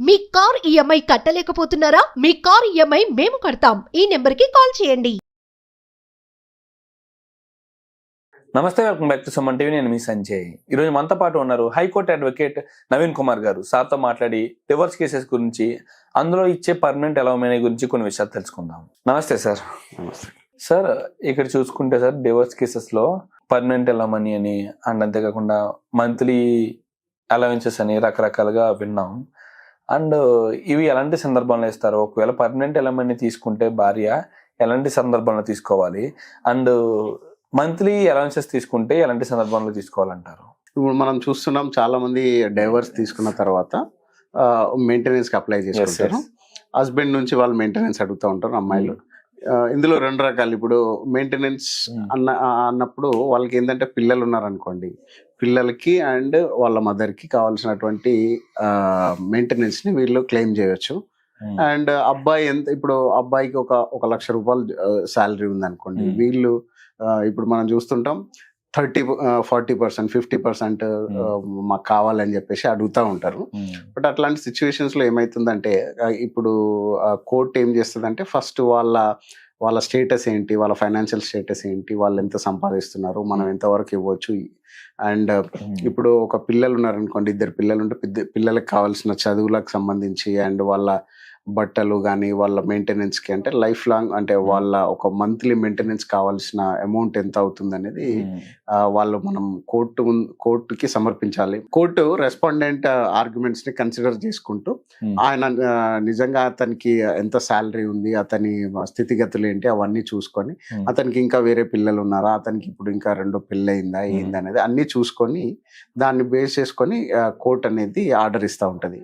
మీ car EMI కట్టలేకపోతున్నారా? మీ car EMI మేము కడతాం. ఈ నెంబర్కి కాల్ చేయండి. నమస్తే welcome back to Suman TV. నేను మీ సంజయ్. ఈరోజు మనతో పాటు ఉన్నారు హైకోర్టు అడ్వకేట్ నవీన్ కుమార్ గారు. సార్తో మాట్లాడి డివోర్స్ కేసెస్ గురించి అందులో ఇచ్చే పర్మనెంట్ ఎలవమనే గురించి కొన్ని విషయాలు తెలుసుకుందాం. నమస్తే సార్. నమస్తే. సార్ ఇక్కడ చూసుకుంటే సార్ డివోర్స్ కేసెస్లో పర్మనెంట్ ఎలవమనీ అని అండ్ అంతేకాకుండా మంత్లీ అలవెన్సెస్ అని రకరకాలుగా విన్నాం. అండ్ ఇవి ఎలాంటి సందర్భంలో ఇస్తారు? ఒకవేళ పర్మనెంట్ ఎలమనీ తీసుకుంటే భార్య ఎలాంటి సందర్భంలో తీసుకోవాలి? అండ్ మంత్లీ అలవెన్సెస్ తీసుకుంటే ఎలాంటి సందర్భంలో తీసుకోవాలంటారు? ఇప్పుడు మనం చూస్తున్నాం చాలా మంది డైవర్స్ తీసుకున్న తర్వాత మెయింటెనెన్స్కి అప్లై చేసుకుంటారు. హస్బెండ్ నుంచి వాళ్ళు మెయింటెనెన్స్ అడుగుతూ ఉంటారు అమ్మాయిలు. ఇందులో రెండు రకాలు. ఇప్పుడు మెయింటెనెన్స్. అన్న అన్నప్పుడు వాళ్ళకి ఏంటంటే పిల్లలు ఉన్నారనుకోండి పిల్లలకి అండ్ వాళ్ళ మదర్కి కావాల్సినటువంటి మెయింటెనెన్స్ని వీళ్ళు క్లెయిమ్ చేయొచ్చు. అండ్ అబ్బాయి ఎంత ఇప్పుడు అబ్బాయికి ఒక ఒక లక్ష రూపాయలు శాలరీ ఉంది అనుకోండి Hmm. వీళ్ళు ఇప్పుడు మనం చూస్తుంటాం thirty forty percent fifty percent మాకు కావాలని చెప్పేసి అడుగుతూ ఉంటారు. బట్ అట్లాంటి సిచ్యువేషన్స్లో ఏమైతుందంటే ఆ, ఇప్పుడు కోర్ట్ ఏం చేస్తుందంటే ఫస్ట్ వాళ్ళ వాళ్ళ స్టేటస్ ఏంటి వాళ్ళ ఫైనాన్షియల్ స్టేటస్ ఏంటి వాళ్ళు ఎంత సంపాదిస్తున్నారు మనం ఎంతవరకు ఇవ్వచ్చు. అండ్ ఇప్పుడు ఒక పిల్లలు ఉన్నారనుకోండి ఇద్దరు పిల్లలు ఉంటే పిల్లలకు కావాల్సిన చదువులకు సంబంధించి అండ్ వాళ్ళ బట్టలు కానీ వాళ్ళ మెయింటెనెన్స్కి అంటే లైఫ్ లాంగ్ అంటే వాళ్ళ ఒక మంత్లీ మెయింటెనెన్స్ కావాల్సిన అమౌంట్ ఎంత అవుతుంది అనేది వాళ్ళు మనం కోర్టు కోర్టుకి సమర్పించాలి. కోర్టు రెస్పాండెంట్ ఆర్గ్యుమెంట్స్ని కన్సిడర్ చేసుకుంటూ ఆయన నిజంగా అతనికి ఎంత శాలరీ ఉంది అతని స్థితిగతులు ఏంటి అవన్నీ చూసుకొని అతనికి ఇంకా వేరే పిల్లలు ఉన్నారా అతనికి ఇప్పుడు ఇంకా రెండో పెళ్ళి అయిందా Hmm. ఏంది అనేది అన్ని చూసుకొని దాన్ని బేస్ చేసుకొని కోర్ట్ అనేది ఆర్డర్ ఇస్తూ ఉంటది.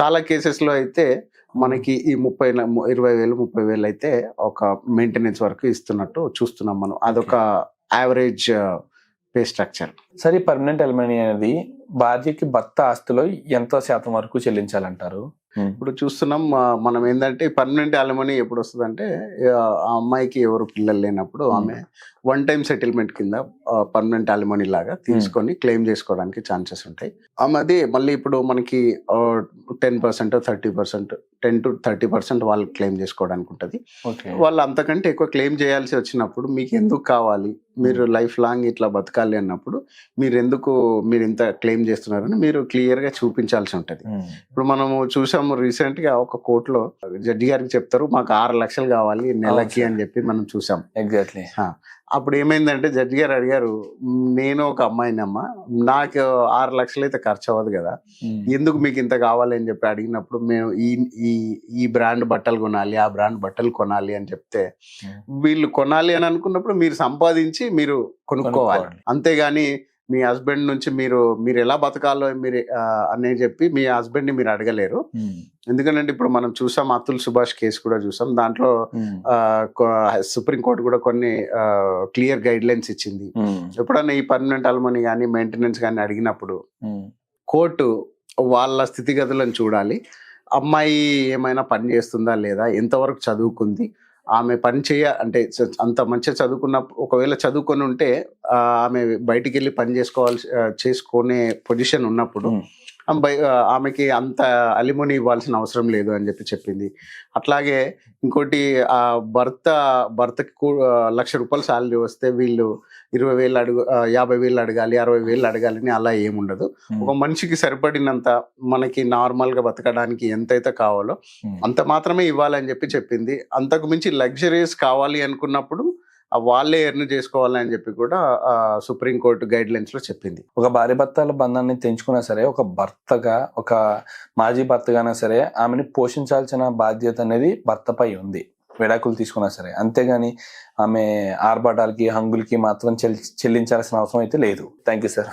చాలా కేసెస్లో అయితే మనకి ఈ ముప్పై ఇరవై వేలు ముప్పై వేలు అయితే ఒక మెయింటెనెన్స్ వరకు ఇస్తున్నట్టు చూస్తున్నాం మనం. అదొక యావరేజ్ పే స్ట్రక్చర్ సరే పర్మనెంట్ ఎలమనీ అనేది భార్యకి భర్త ఆస్తిలో ఎంత శాతం వరకు చెల్లించాలంటారు? ఇప్పుడు చూస్తున్నాం మనం ఏంటంటే పర్మనెంట్ అలమనీ ఎప్పుడు వస్తుందంటే ఆ ఆ అమ్మాయికి ఎవరు పిల్లలు లేనప్పుడు. ఆమె వన్ టైం సెటిల్మెంట్ కింద పర్మనెంట్ అలమనీ లాగా తీసుకొని క్లెయిమ్ చేసుకోవడానికి ఛాన్సెస్ ఉంటాయి. ఆమెది మళ్ళీ ఇప్పుడు మనకి ten percent thirty percent ten to thirty percent వాళ్ళు క్లెయిమ్ చేసుకోవడానికి ఉంటుంది. వాళ్ళు అంతకంటే ఎక్కువ క్లెయిమ్ చేయాల్సి వచ్చినప్పుడు మీకు ఎందుకు కావాలి? మీరు లైఫ్ లాంగ్ ఇట్లా బతకాలి అన్నప్పుడు మీరు ఎందుకు మీరు ఇంత క్లెయిమ్ చేస్తున్నారని మీరు క్లియర్గా చూపించాల్సి ఉంటుంది. ఇప్పుడు మనము చూసాము రీసెంట్గా ఒక కోర్టులో జడ్జి గారికి చెప్తారు మాకు ఆరు లక్షలు కావాలి నెలకి అని చెప్పి మనం చూసాం. ఎగ్జాక్ట్లీ అప్పుడు ఏమైందంటే జడ్జి గారు అడిగారు "మ్, నేను ఒక అమ్మాయిని అమ్మ నాకు ఆరు లక్షలు అయితే ఖర్చు అవ్వదు కదా ఎందుకు మీకు ఇంత కావాలి? అని చెప్పి అడిగినప్పుడు మేము ఈ ఈ ఈ బ్రాండ్ బట్టలు కొనాలి ఆ బ్రాండ్ బట్టలు కొనాలి అని చెప్తే వీళ్ళు కొనాలి అని అనుకున్నప్పుడు మీరు సంపాదించి మీరు కొనుక్కోవాలి. అంతేగాని మీ హస్బెండ్ నుంచి మీరు మీరు ఎలా బతకాలో మీరు అని చెప్పి మీ హస్బెండ్ని మీరు అడగలేరు. ఎందుకంటే ఇప్పుడు మనం చూసాం అతుల్ సుభాష్ కేసు కూడా చూసాం. దాంట్లో సుప్రీం కోర్టు కూడా కొన్ని క్లియర్ గైడ్ లైన్స్ ఇచ్చింది ఎప్పుడన్నా ఈ పర్మనెంట్ అల్మనీ కానీ మెయింటెనెన్స్ కానీ అడిగినప్పుడు కోర్టు వాళ్ళ స్థితిగతులను చూడాలి. అమ్మాయి ఏమైనా పని చేస్తుందా లేదా? ఎంతవరకు చదువుకుంది? ఆమె పని చేయ అంటే అంత మంచిగా చదువుకున్న ఒకవేళ చదువుకొని ఉంటే ఆమె బయటికి వెళ్ళి పని చేసుకోవాల్సి చేసుకునే పొజిషన్ ఉన్నప్పుడు ఆమెకి అంత అలిమోని ఇవ్వాల్సిన అవసరం లేదు అని చెప్పి చెప్పింది. అట్లాగే ఇంకోటి ఆ భర్త భర్తకి లక్ష రూపాయలు శాలరీ వస్తే వీళ్ళు ఇరవై వేలు అడుగు యాభై వేలు అడగాలి అరవై వేలు అడగాలని అలా ఏముండదు. ఒక మనిషికి సరిపడినంత మనకి నార్మల్గా బతకడానికి ఎంతైతే కావాలో అంత మాత్రమే ఇవ్వాలని చెప్పి చెప్పింది. అంతకు మించి లగ్జరీస్ కావాలి అనుకున్నప్పుడు వాళ్ళే ఎర్న్ చేసుకోవాలని చెప్పి కూడా సుప్రీం కోర్టు గైడ్ లైన్స్లో చెప్పింది. ఒక భార్య భర్తల బంధాన్ని తెంచుకున్నా సరే ఒక భర్తగా ఒక మాజీ భర్తగానా సరే ఆమెని పోషించాల్సిన బాధ్యత అనేది భర్తపై ఉంది. విడాకులు తీసుకున్నా సరే. అంతేగాని ఆమె ఆర్భాటాలకి హంగులకి మాత్రం చెల్లించాల్సిన అవసరం అయితే లేదు. Thank you sir.